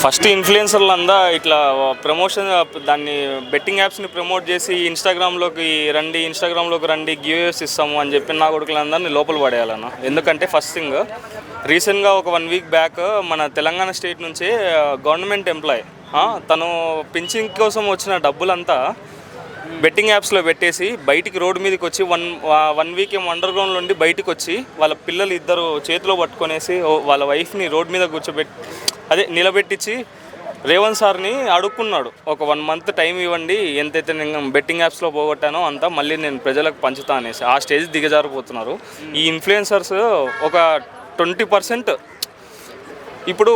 First ఇన్ఫ్లుయెన్సర్లు అందా ఇట్లా ప్రమోషన్ దాన్ని బెట్టింగ్ యాప్స్ని ప్రమోట్ చేసి ఇన్స్టాగ్రామ్లోకి రండి ఇన్స్టాగ్రామ్లోకి రండి గివ్స్ ఇస్తాము అని చెప్పి నా కొడుకులందరినీ లోపల పడేయాలన్న. ఎందుకంటే ఫస్ట్ థింగ్ రీసెంట్గా ఒక వన్ వీక్ బ్యాక్ మన తెలంగాణ స్టేట్ నుంచి గవర్నమెంట్ ఎంప్లాయ్ తను పింఛన్ కోసం వచ్చిన డబ్బులంతా బెట్టింగ్ యాప్స్లో పెట్టేసి బయటికి రోడ్డు మీదకి వచ్చి వన్ వన్ వీక్ ఏమో అండర్ గ్రౌండ్ నుండి బయటికి వచ్చి వాళ్ళ పిల్లలు ఇద్దరు చేతిలో పట్టుకొనేసి వాళ్ళ వైఫ్ని రోడ్ మీద కూర్చోబెట్టి అదే నిలబెట్టించి రేవంత్ సార్ని అడుక్కున్నాడు. ఒక వన్ మంత్ టైం ఇవ్వండి ఎంతైతే నేను బెట్టింగ్ యాప్స్లో పోగొట్టానో అంతా మళ్ళీ నేను ప్రజలకు పంచుతా అనేసి ఆ స్టేజ్ దిగజారిపోతున్నారు. ఈ ఇన్ఫ్లుయెన్సర్స్ ఒక ట్వంటీ పర్సెంట్ ఇప్పుడు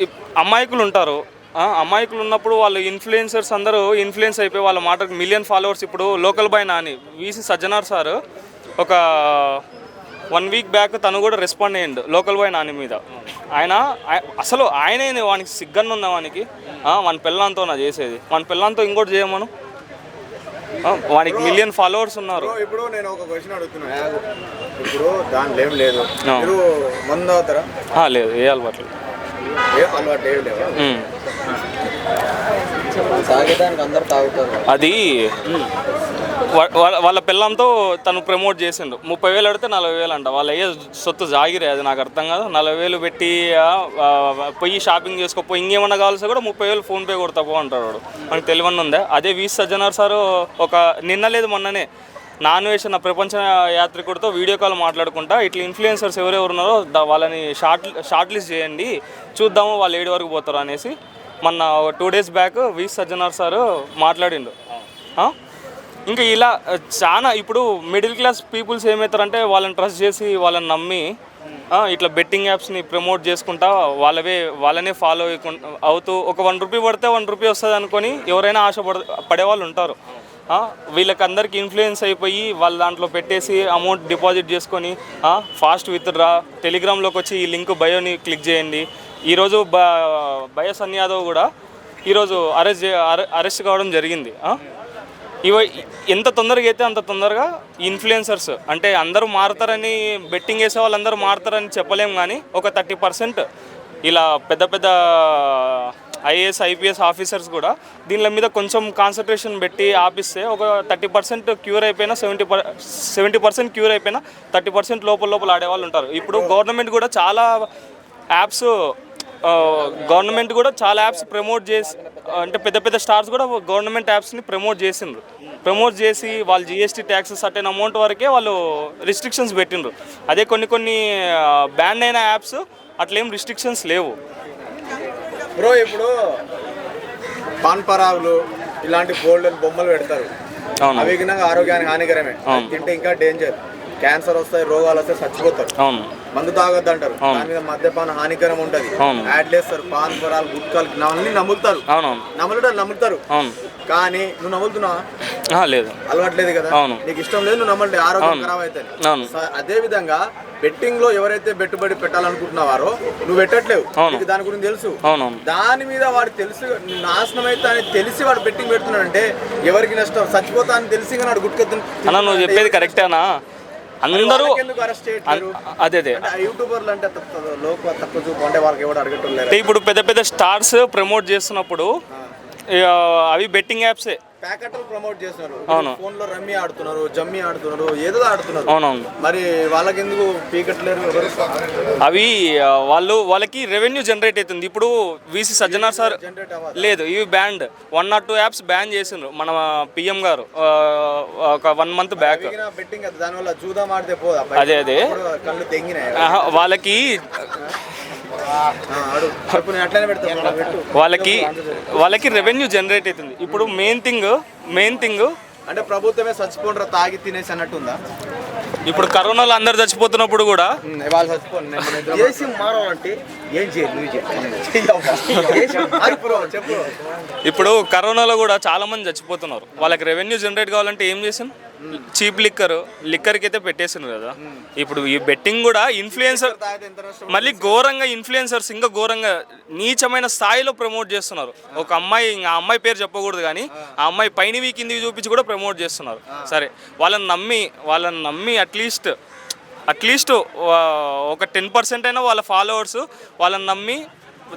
ఇప్- అమాయకులు ఉంటారు అమాయకులు ఉన్నప్పుడు వాళ్ళు ఇన్ఫ్లుయెన్సర్స్ అందరూ ఇన్ఫ్లుయెన్స్ అయిపోయి వాళ్ళ మాటకు మిలియన్ ఫాలోవర్స్ ఇప్పుడు local boy Nani VC Sajjanar sir ఒక వన్ వీక్ బ్యాక్ తను కూడా రెస్పాండ్ అయ్యిండు లోకల్ బాయ్ నాని మీద. ఆయన ఆయ- అసలు ఆయనే వానికి సిగ్గన్న ఉందా వానికి? వాని పిల్లంతో నా చేసేది. వాని పిల్లంతో ఇంకోటి చేయమను? వానికి మిలియన్ ఫాలోవర్స్ ఉన్నారు. ఇప్పుడు నేను ఒక క్వశ్చన్ అడుగుతున్నా. ఇప్పుడు దాంట్లో ఏం లేదు. మీరు మందు అవుతారా లేదు ఏ అలవాట్లు ఏ అలవాటు ఏమి లేవా? అది వాళ్ళ- వాళ్ళ పిల్లంతో తను ప్రమోట్ చేసిండు. ముప్పై వేలు అడితే నలభై వేలు అంట. వాళ్ళ అయ్యే సొత్తు జాగిరే అది నాకు అర్థం కాదు. నలభై వేలు పెట్టి పోయి షాపింగ్ చేసుకోపో ఇంకేమన్నా కావాల్సి కూడా ముప్పై వేలు ఫోన్పే కొడతా పో అంటాడు వాడు. మనకు తెలియని ఉందే? అదే వి సజ్జనార్ సారు ఒక నిన్న లేదు మొన్ననే నాన్ నా ప్రపంచ యాత్రికుడితో వీడియో కాల్ మాట్లాడుకుంటా. ఇట్లా ఇన్ఫ్లుయెన్సర్స్ ఎవరెవరు ఉన్నారో వాళ్ళని షార్ట్ షార్ట్ లిస్ట్ చేయండి. చూద్దాము వాళ్ళు ఏడు వరకు పోతారు అనేసి. మొన్న two days back V Sajjanar sir మాట్లాడిండు. ఇంకా ఇలా చాలా ఇప్పుడు మిడిల్ క్లాస్ పీపుల్స్ ఏమవుతారంటే వాళ్ళని ట్రస్ట్ చేసి వాళ్ళని నమ్మి ఇట్లా బెట్టింగ్ యాప్స్ని ప్రమోట్ చేసుకుంటా వాళ్ళవే వాళ్ళనే ఫాలో అవుతూ ఒక వన్ రూపీ పడితే వన్ రూపీ వస్తుంది అనుకొని ఎవరైనా ఆశపడ పడేవాళ్ళు ఉంటారు. వీళ్ళకి అందరికీ ఇన్ఫ్లుయెన్స్ అయిపోయి వాళ్ళ దాంట్లో పెట్టేసి అమౌంట్ డిపాజిట్ చేసుకొని ఫాస్ట్ విత్ డ్రా టెలిగ్రామ్లోకి వచ్చి ఈ లింక్ బయోని క్లిక్ చేయండి. ఈరోజు బ బయ సన్ యాదవ్ కూడా ఈరోజు అరెస్ట్ అరెస్ట్ కావడం జరిగింది ఇవ ఎంత తొందరగా అయితే అంత తొందరగా ఇన్ఫ్లుయెన్సర్స్ అంటే అందరూ మారుతారని బెట్టింగ్ వేసే వాళ్ళందరూ మారుతారని చెప్పలేం కానీ ఒక థర్టీ పర్సెంట్ ఇలా పెద్ద పెద్ద ఐఏఎస్ ఐపీఎస్ ఆఫీసర్స్ కూడా దీనిల మీద కొంచెం కాన్సన్ట్రేషన్ పెట్టి ఆపిస్తే ఒక థర్టీ పర్సెంట్ క్యూర్ అయిపోయినా seventy per seventy percent cure అయిపోయినా థర్టీ పర్సెంట్ లోపల లోపల ఆడేవాళ్ళు ఉంటారు. ఇప్పుడు గవర్నమెంట్ కూడా చాలా యాప్స్ గవర్నమెంట్ కూడా చాలా యాప్స్ ప్రమోట్ చేసి అంటే పెద్ద పెద్ద స్టార్స్ కూడా గవర్నమెంట్ యాప్స్ని ప్రమోట్ చేసిండ్రు. ప్రమోట్ చేసి వాళ్ళు జిఎస్టీ ట్యాక్సెస్ సర్టెన్ అమౌంట్ వరకే వాళ్ళు రిస్ట్రిక్షన్స్ పెట్టిండ్రు. అదే కొన్ని కొన్ని బ్యాన్ అయిన యాప్స్ అట్లేం రిస్ట్రిక్షన్స్ లేవు. బ్రో ఇప్పుడు పాన్ పరాగులు ఇలాంటి గోల్డెన్ బొమ్మలు పెడతారు. అవి ఆరోగ్యానికి హానికరమే. తింటే ఇంకా డేంజర్ క్యాన్సర్ వస్తాయి రోగాలు వస్తాయి చచ్చిపోతారు. అవును. మందు తాగొద్దు అంటారు దాని మీద మద్యపాన హానికరం ఉంటది. యాడ్ చేస్తారు పాన్ పరాలు గుట్కాలు అన్ని నమ్ముతారు నమ్మడం నమ్ముతారు అవును. కానీ నువ్వు నమ్ముతున్నావా లేదు. అలవాట్లేదు కదా? అవును. నీకు ఇష్టం లేదు నువ్వు నమ్మట్లేదు ఆరోగ్యం ఖరాబ్ అవుతుంది అదే విధంగా బెట్టింగ్లో ఎవరైతే పెట్టుబడి పెట్టాలనుకుంటున్నావారో నువ్వు పెట్టట్లేవు. నీకు దాని గురించి తెలుసు. దాని మీద వాడు తెలుసు నాశనం అయితే అని తెలిసి వాడు బెట్టింగ్ పెడుతున్నాడు అంటే ఎవరికి నష్టం? చచ్చిపోతా అని తెలిసి వాడు గుట్కెత్తు అన్న నువ్వు చెప్పేది కరెక్టేనా? అందరూ అదే అదే. యూట్యూబర్లు అంటే తక్కువ చూపు అంటే వాళ్ళకి ఎవడు అడగటం లేదు. అంటే ఇప్పుడు పెద్ద పెద్ద స్టార్స్ ప్రమోట్ చేస్తున్నప్పుడు అవి బెట్టింగ్ యాప్సే. ప్యాకెట్లు ప్రమోట్ చేస్తున్నారు. అవును. ఫోన్లో రమ్మి ఆడుతున్నారు జమ్మి ఆడుతున్నారు ఏదో ఆడుతున్నారు. అవునవును. మరి వాళ్ళకి ఎందుకు పీకట్లేరు అవి వాళ్ళు వాళ్ళకి రెవెన్యూ జనరేట్ అవుతుంది. ఇప్పుడు వీసీ సజ్జనార్ సార్ లేదు ఇవి banned one not two apps ban చేసిండ్రు. మన పిఎం గారు ఒక వన్ మంత్ బ్యాక్ బెట్టింగ్ అది దానివల్ల చూద్దాం ఆడితే పోదా? అదే అదే. వాళ్ళకి వాళ్ళకి వాళ్ళకి రెవెన్యూ జనరేట్ అవుతుంది. ఇప్పుడు మెయిన్ థింగ్ మెయిన్ థింగ్ అంటే ప్రభుత్వమే చచ్చిపోండ్రా తాగి తినేసి అన్నట్టుందా ఇప్పుడు కరోనాలో అందరు చచ్చిపోతున్నప్పుడు కూడా ఇప్పుడు కరోనాలో కూడా చాలా మంది చచ్చిపోతున్నారు. వాళ్ళకి రెవెన్యూ జనరేట్ కావాలంటే ఏం చేసాను చీప్ లిక్కర్ లిక్కర్కి అయితే పెట్టేసాను కదా. ఇప్పుడు ఈ బెట్టింగ్ కూడా ఇన్ఫ్లుయెన్సర్ మళ్ళీ ఘోరంగా ఇన్ఫ్లుయెన్సర్స్ ఇంకా ఘోరంగా నీచమైన స్థాయిలో ప్రమోట్ చేస్తున్నారు. ఒక అమ్మాయి ఇంకా ఆ అమ్మాయి పేరు చెప్పకూడదు కానీ ఆ. అమ్మాయి పైనవి కిందివి చూపించి కూడా ప్రమోట్ చేస్తున్నారు. సరే వాళ్ళని నమ్మి వాళ్ళని నమ్మి అట్లీస్ట్ అట్లీస్ట్ ఒక టెన్ పర్సెంట్ అయినా వాళ్ళ ఫాలోవర్స్ వాళ్ళని నమ్మి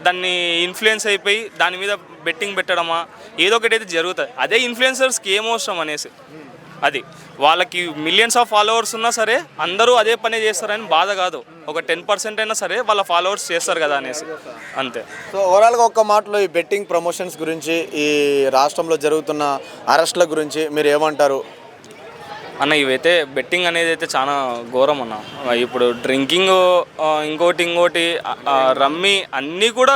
దాన్ని ఇన్ఫ్లుయెన్స్ అయిపోయి దాని మీద బెట్టింగ్ పెట్టడమా ఏదో ఒకటి అయితే జరుగుతుంది అదే ఇన్ఫ్లుయెన్సర్స్కి ఏం అవసరం అనేసి. అది. వాళ్ళకి మిలియన్స్ ఆఫ్ ఫాలోవర్స్ ఉన్నా సరే అందరూ అదే పని చేస్తారని బాధ కాదు. ఒక టెన్ పర్సెంట్ అయినా సరే వాళ్ళ ఫాలోవర్స్ చేస్తారు కదా అనేసి. అంతే. సో ఓవరాల్గా ఒక్క మాటలో ఈ బెట్టింగ్ ప్రమోషన్స్ గురించి ఈ రాష్ట్రంలో జరుగుతున్న అరెస్ట్ల గురించి మీరు ఏమంటారు? అన్న ఇవైతే బెట్టింగ్ అనేది అయితే చాలా ఘోరం అన్న. ఇప్పుడు డ్రింకింగ్ ఇంకోటి ఇంకోటి రమ్మీ రమ్మి అన్నీ కూడా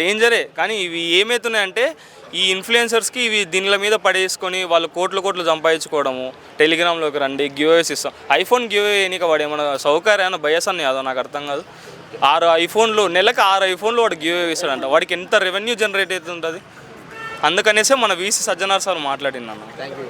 డేంజరే. కానీ ఇవి ఏమవుతున్నాయంటే ఈ ఇన్ఫ్లుయెన్సర్స్కి ఇవి దీనిల మీద పడేసుకొని వాళ్ళు కోట్లు కోట్లు సంపాదించుకోవడము టెలిగ్రామ్లోకి రండి గివ్వేస్ ఇస్తాం. ఐఫోన్ గివ్ ఎన్నిక వాడు ఏమన్నా సౌకర్యాన్ని బయసాన్ని కాదో నాకు అర్థం కాదు. ఆరు ఐఫోన్లు నెలకు ఆరు ఐఫోన్లు వాడు గివే ఇస్తాడంట. వాడికి ఎంత రెవెన్యూ జనరేట్ అవుతుంటుంది? అందుకనేసే మన వీసీ సజ్జనార్ సార్ మాట్లాడినన్నా థ్యాంక్ యూ